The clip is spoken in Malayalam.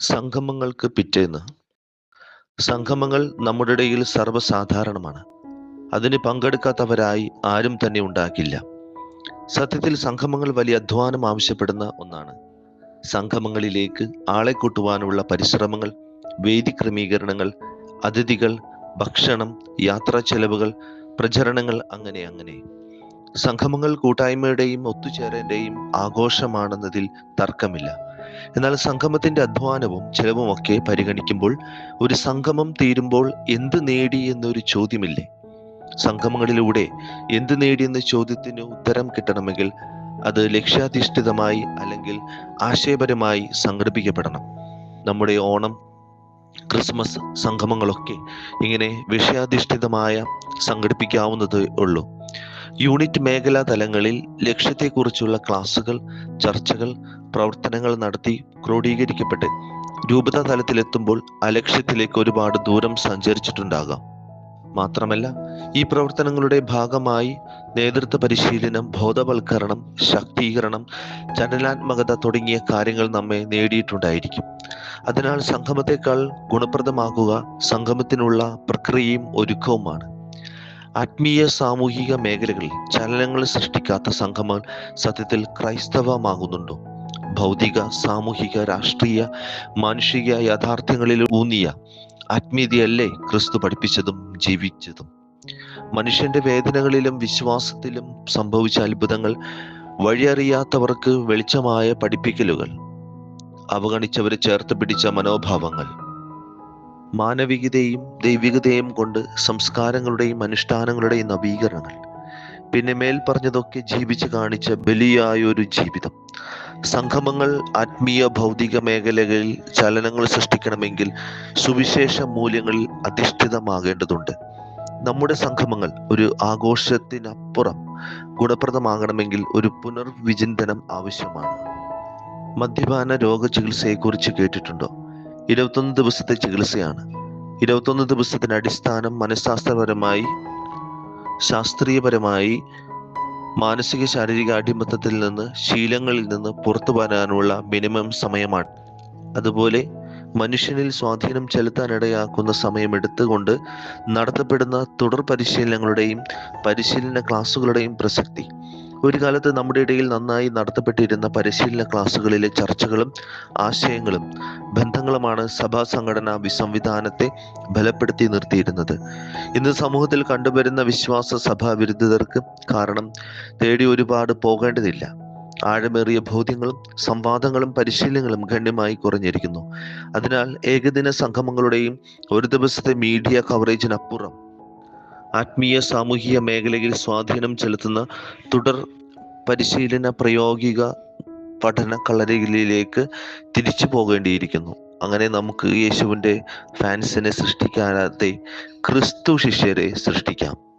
സംഗമങ്ങൾക്ക് പിറ്റേന്ന്. സംഗമങ്ങൾ നമ്മുടെ ഇടയിൽ സർവസാധാരണമാണ്. അതിന് പങ്കെടുക്കാത്തവരായി ആരും തന്നെ ഉണ്ടാക്കില്ല സത്യത്തിൽ സംഗമങ്ങൾ വലിയ അധ്വാനം ആവശ്യപ്പെടുന്ന ഒന്നാണ്. സംഗമങ്ങളിലേക്ക് ആളെ കൂട്ടുവാനുള്ള പരിശ്രമങ്ങൾ വേദി ക്രമീകരണങ്ങൾ അതിഥികൾ ഭക്ഷണം യാത്രാ ചെലവുകൾ പ്രചരണങ്ങൾ അങ്ങനെ അങ്ങനെ. സംഗമങ്ങൾ കൂട്ടായ്മയുടെയും ഒത്തുചേരലിന്റെയും ആഘോഷമാണെന്നതിൽ തർക്കമില്ല. എന്നാൽ സംഗമത്തിന്റെ അധ്വാനവും ചെലവുമൊക്കെ പരിഗണിക്കുമ്പോൾ ഒരു സംഗമം തീരുമ്പോൾ എന്ത് നേടി എന്നൊരു ചോദ്യമില്ലേ? സംഗമങ്ങളിലൂടെ എന്ത് നേടി എന്ന ചോദ്യത്തിന് ഉത്തരം കിട്ടണമെങ്കിൽ അത് ലക്ഷ്യാധിഷ്ഠിതമായി അല്ലെങ്കിൽ ആശയപരമായി സംഘടിപ്പിക്കപ്പെടണം. നമ്മുടെ ഓണം ക്രിസ്മസ് സംഗമങ്ങളൊക്കെ ഇങ്ങനെ വിഷയാധിഷ്ഠിതമായ സംഘടിപ്പിക്കാവുന്നതേ ഉള്ളൂ. യൂണിറ്റ് മേഖലാ തലങ്ങളിൽ ലക്ഷ്യത്തെക്കുറിച്ചുള്ള ക്ലാസുകൾ ചർച്ചകൾ പ്രവർത്തനങ്ങൾ നടത്തി ക്രോഡീകരിക്കപ്പെട്ട് രൂപത തലത്തിലെത്തുമ്പോൾ ആ ലക്ഷ്യത്തിലേക്ക് ഒരുപാട് ദൂരം സഞ്ചരിച്ചിട്ടുണ്ടാകാം. മാത്രമല്ല ഈ പ്രവർത്തനങ്ങളുടെ ഭാഗമായി നേതൃത്വ പരിശീലനം ബോധവൽക്കരണം ശാക്തീകരണം ചലനാത്മകത തുടങ്ങിയ കാര്യങ്ങൾ നമ്മെ നേടിയിട്ടുണ്ടായിരിക്കും. അതിനാൽ സംഗമത്തെക്കാൾ ഗുണപ്രദമാക്കുക സംഗമത്തിനുള്ള പ്രക്രിയയും ഒരുക്കവുമാണ്. ആത്മീയ സാമൂഹിക മേഖലകളിൽ ചലനങ്ങൾ സൃഷ്ടിക്കാത്ത സംഘങ്ങൾ സത്യത്തിൽ ക്രൈസ്തവമാകുന്നുണ്ടോ? ഭൗതിക സാമൂഹിക രാഷ്ട്രീയ മാനുഷിക യാഥാർത്ഥ്യങ്ങളിൽ ഊന്നിയ ആത്മീയതയല്ലേ ക്രിസ്തു പഠിപ്പിച്ചതും ജീവിച്ചതും. മനുഷ്യന്റെ വേദനകളിലും വിശ്വാസത്തിലും സംഭവിച്ച അത്ഭുതങ്ങൾ വഴിയറിയാത്തവർക്ക് വെളിച്ചമായ പഠിപ്പിക്കലുകൾ അവഗണിച്ചവരെ ചേർത്ത് പിടിച്ച മനോഭാവങ്ങൾ മാനവികതയും ദൈവികതയും കൊണ്ട് സംസ്കാരങ്ങളുടെയും അനുഷ്ഠാനങ്ങളുടെയും നവീകരണങ്ങൾ പിന്നെ മേൽ പറഞ്ഞതൊക്കെ ജീവിച്ച് കാണിച്ച ബലിയായൊരു ജീവിതം. സംഗമങ്ങൾ ആത്മീയ ഭൗതിക മേഖലകളിൽ ചലനങ്ങൾ സൃഷ്ടിക്കണമെങ്കിൽ സുവിശേഷ മൂല്യങ്ങളിൽ അധിഷ്ഠിതമാകേണ്ടതുണ്ട്. നമ്മുടെ സംഗമങ്ങൾ ഒരു ആഘോഷത്തിനപ്പുറം ഗുണപ്രദമാകണമെങ്കിൽ ഒരു പുനർവിചിന്തനം ആവശ്യമാണ്. മദ്യപാന രോഗ ചികിത്സയെക്കുറിച്ച് കേട്ടിട്ടുണ്ടോ? ഇരുപത്തൊന്ന് ദിവസത്തെ ചികിത്സയാണ്. ഇരുപത്തൊന്ന് ദിവസത്തിന് അടിസ്ഥാനം മനഃശാസ്ത്രപരമായി ശാസ്ത്രീയപരമായി മാനസിക ശാരീരിക അടിമത്തത്തിൽ നിന്ന് ശീലങ്ങളിൽ നിന്ന് പുറത്തു വരാനുള്ള മിനിമം സമയമാണ്. അതുപോലെ മനുഷ്യനിൽ സ്വാധീനം ചെലുത്താനിടയാക്കുന്ന സമയം എടുത്തുകൊണ്ട് നടത്തപ്പെടുന്ന തുടർ പരിശീലനങ്ങളുടെയും പരിശീലന ക്ലാസ്സുകളുടെയും പ്രസക്തി. ഒരു കാലത്ത് നമ്മുടെ ഇടയിൽ നന്നായി നടത്തപ്പെട്ടിരുന്ന പരിശീലന ക്ലാസ്സുകളിലെ ചർച്ചകളും ആശയങ്ങളും ബന്ധങ്ങളുമാണ് സഭാ സംഘടന വിസംവിധാനത്തെ ബലപ്പെടുത്തി നിർത്തിയിരുന്നത്. ഇന്ന് സമൂഹത്തിൽ കണ്ടുവരുന്ന വിശ്വാസ സഭാ വിരുദ്ധതർക്ക് കാരണം തേടി ഒരുപാട് പോകേണ്ടതില്ല. ആഴമേറിയ ബോധ്യങ്ങളും സംവാദങ്ങളും പരിശീലനങ്ങളും ഗണ്യമായി കുറഞ്ഞിരിക്കുന്നു. അതിനാൽ ഏകദിന സംഗമങ്ങളുടെയും ഒരു ദിവസത്തെ മീഡിയ കവറേജിനപ്പുറം ആത്മീയ സാമൂഹിക മേഖലയിൽ സ്വാധീനം ചെലുത്തുന്ന തുടർ പരിശീലന പ്രായോഗിക പഠന കളരികളിലേക്ക് തിരിച്ചു പോകേണ്ടിയിരിക്കുന്നു. അങ്ങനെ നമുക്ക് യേശുവിന്റെ ഫാൻസിനെ സൃഷ്ടിക്കാതെ ക്രിസ്തു ശിഷ്യരെ സൃഷ്ടിക്കാം.